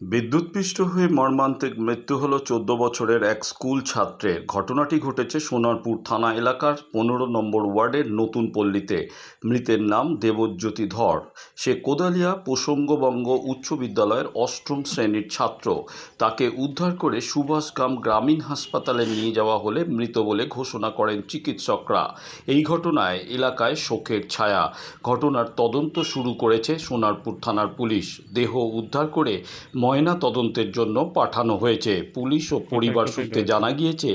বিদ্যুৎপৃষ্ট হয়ে মর্মান্তিক মৃত্যু হলো চোদ্দ বছরের এক স্কুল ছাত্রের। ঘটনাটি ঘটেছে সোনারপুর থানা এলাকার পনেরো নম্বর ওয়ার্ডের নতুন পল্লীতে। মৃতের নাম দেবজ্যোতি ধর। সে কোদালিয়া প্রসঙ্গবঙ্গ উচ্চ বিদ্যালয়ের অষ্টম শ্রেণির ছাত্র। তাকে উদ্ধার করে সুভাষগ্রাম গ্রামীণ হাসপাতালে নিয়ে যাওয়া হলে মৃত বলে ঘোষণা করেন চিকিৎসকরা। এই ঘটনায় এলাকায় শোকের ছায়া। ঘটনার তদন্ত শুরু করেছে সোনারপুর থানার পুলিশ। দেহ উদ্ধার করে ময়না তদন্তের জন্য পাঠানো হয়েছে। পুলিশ ও পরিবার সূত্রে জানা গিয়েছে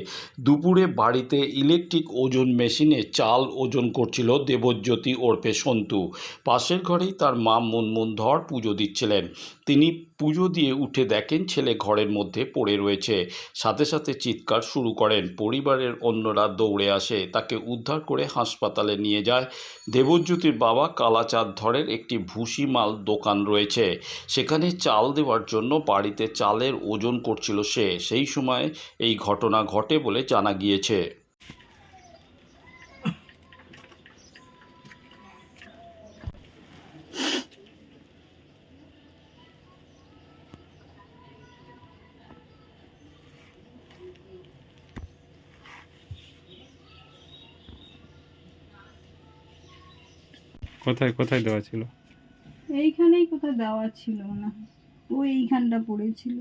দুপুরে বাড়িতে ইলেকট্রিক ওজন মেশিনে চাল ওজন করছিল দেবজ্যোতি ওরফে সন্তু। পাশের ঘরেই তার মা মুনমুন ধর পুজো দিচ্ছিলেন। তিনি পুজো দিয়ে উঠে দেখেন ছেলে ঘরের মধ্যে পড়ে রয়েছে। সাথে সাথে চিৎকার শুরু করেন। পরিবারের অন্যরা দৌড়ে আসে তাকে উদ্ধার করে হাসপাতালে নিয়ে যায়। দেবজ্যোতির বাবা কালাচাঁদ ধরের একটি ভুসি মাল দোকান রয়েছে। সেখানে চাল দেওয়ার জন্য বাড়িতে চালের ওজন করছিল সে। সেই সময় এই ঘটনা ঘটে বলে জানা গিয়েছে। কোথায় কোথায় দেওয়া ছিল? এইখানেই কোথায় দেওয়া ছিল না। ও এইখানটা পড়েছিল।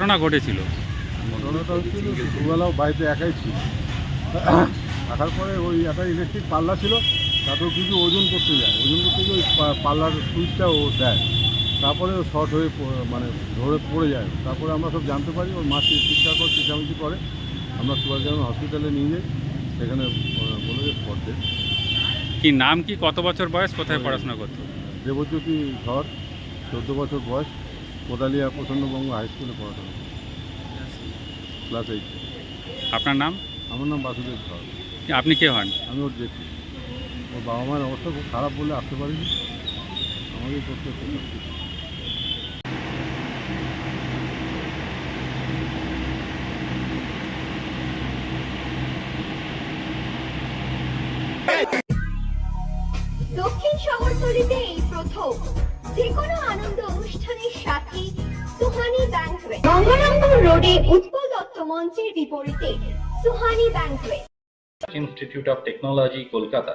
ঘটনা ঘটেছিল। ঘটনাটা হচ্ছিল দুবেলাও বাড়িতে একাই ছিল। থাকার পরে ওই একটা ইলেকট্রিক পাল্লা ছিল। তাতেও কিছু ওজন করতে যায়। ওজন করতে গিয়ে ওই পাল্লার সুইচটা ও দেয়। তারপরে ও শর্ট হয়ে মানে ধরে পড়ে যায়। তারপরে আমরা সব জানতে পারি ওর মা চিকিৎসা করে চিকিৎসামিচি করে। আমরা সুভাষ সুভাষগ্রাম হসপিটালে নিয়ে যাই। সেখানে বলে যে স্পট কি নাম কি? কত বছর বয়স? কোথায় পড়াশোনা করতো? দেবজ্যোতি ধর চোদ্দ বছর বয়স। কোদালিয়া প্রচণ্ডবঙ্গ হাই স্কুলে পড়াশোনা ক্লাস এইট আপনার নাম? আমার নাম বাসুদেব ধর। আপনি কে হন? আমি ওর দেখি ওর বাবা মায়ের অবস্থা খুব খারাপ বলে আসতে পারিনি। আমাকে করতে হচ্ছে সব কিছু। দক্ষিণ শহরতলিতে এই প্রথম যে কোনো আনন্দ অনুষ্ঠানের সাথে সুহানি ব্যাংকুয়েট গঙ্গারামপুর রোডে উৎপল দত্ত মঞ্চের বিপরীতে Suhani banquet Institute of Technology, Kolkata,